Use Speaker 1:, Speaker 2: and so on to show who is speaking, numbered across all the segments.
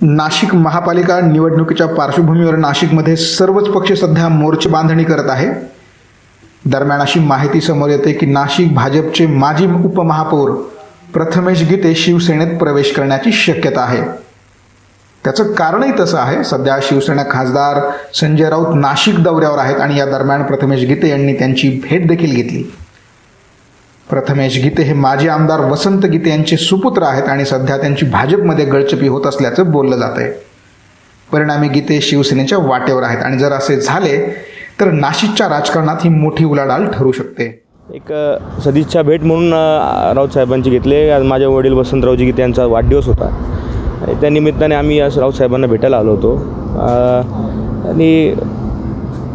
Speaker 1: नाशिक महापालिका निवडणुकीच्या पार्श्वभूमीवर नाशिकमध्ये सर्वच पक्ष सध्या मोर्चे बांधणी करत आहे. दरम्यान अशी माहिती समोर येते की नाशिक भाजपचे माजी उपमहापौर प्रथमेश गीते शिवसेनेत प्रवेश करण्याची शक्यता आहे. त्याचं कारणही तसं आहे. सध्या शिवसेना खासदार संजय राऊत नाशिक दौऱ्यावर आहेत आणि या दरम्यान प्रथमेश गीते यांनी त्यांची भेट देखील घेतली. प्रथमेश गीते हे माजी आमदार वसंत गीते यांचे सुपुत्र आहेत आणि सध्या त्यांची भाजपमध्ये गळचपी होत असल्याचं बोललं जात आहे. परिणामी गीते शिवसेनेच्या वाटेवर आहेत आणि जर असे झाले तर नाशिकच्या राजकारणात ही मोठी उलाढाल ठरू शकते.
Speaker 2: एक सदिच्छा भेट म्हणून राऊतसाहेबांची राऊत घेतली. आज माझे वडील वसंतरावजी गीते यांचा वाढदिवस होता. आणि त्या निमित्ताने आम्ही आज राऊतसाहेबांना भेटायला आलो होतो. आणि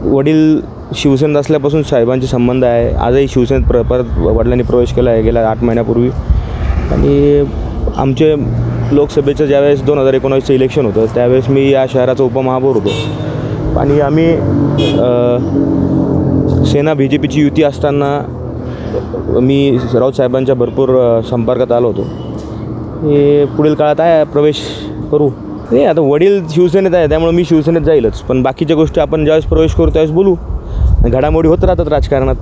Speaker 2: वडील शिवसेनेत असल्यापासून साहेबांचे संबंध आहे. आजही शिवसेनेत प्र परत वडिलांनी प्रवेश केला आहे गेल्या आठ महिन्यापूर्वी. आणि आमचे लोकसभेचं ज्यावेळेस दोन हजार एकोणावीसचं इलेक्शन होतं त्यावेळेस मी या शहराचा उपमहापौर होतो. आणि आम्ही सेना बी जे पीची युती असताना मी राऊत साहेबांच्या भरपूर संपर्कात आलो होतो. हे पुढील काळात आहे प्रवेश करू. नाही आता वडील शिवसेनेत आहे त्यामुळे मी शिवसेनेत जाईलच. पण बाकीच्या गोष्टी आपण ज्यावेळेस प्रवेश करू त्यावेळेस बोलू. घडामोडी होत राहतात राजकारणात.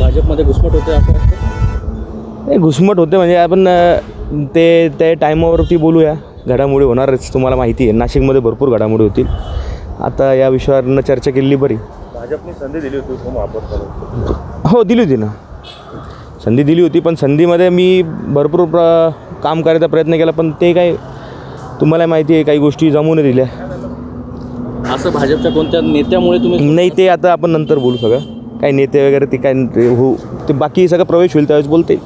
Speaker 3: भाजपमध्ये घुसमट होते असं वाटतं?
Speaker 2: नाही घुसमट होते म्हणजे आपण ते त्या टायमावरती बोलूया. घडामोडी होणारच तुम्हाला माहिती आहे. नाशिकमध्ये भरपूर घडामोडी होतील. आता या विषयावर न चर्चा केलेली बरी.
Speaker 3: भाजपने संधी दिली होती
Speaker 2: हो दिली होती ना. संधी दिली होती पण संधीमध्ये मी भरपूर प्र काम करायचा प्रयत्न केला पण ते काय तुम्हाला माहिती आहे काही गोष्टी जमून नाही दिल्या.
Speaker 3: असं भाजपच्या कोणत्या नेत्यामुळे तुम्ही
Speaker 2: नाही ते आता आपण नंतर बोलू सगळं. काही नेते वगैरे ते काय हो ते बाकी सगळं प्रवेश होईल त्यावेळेस बोलते.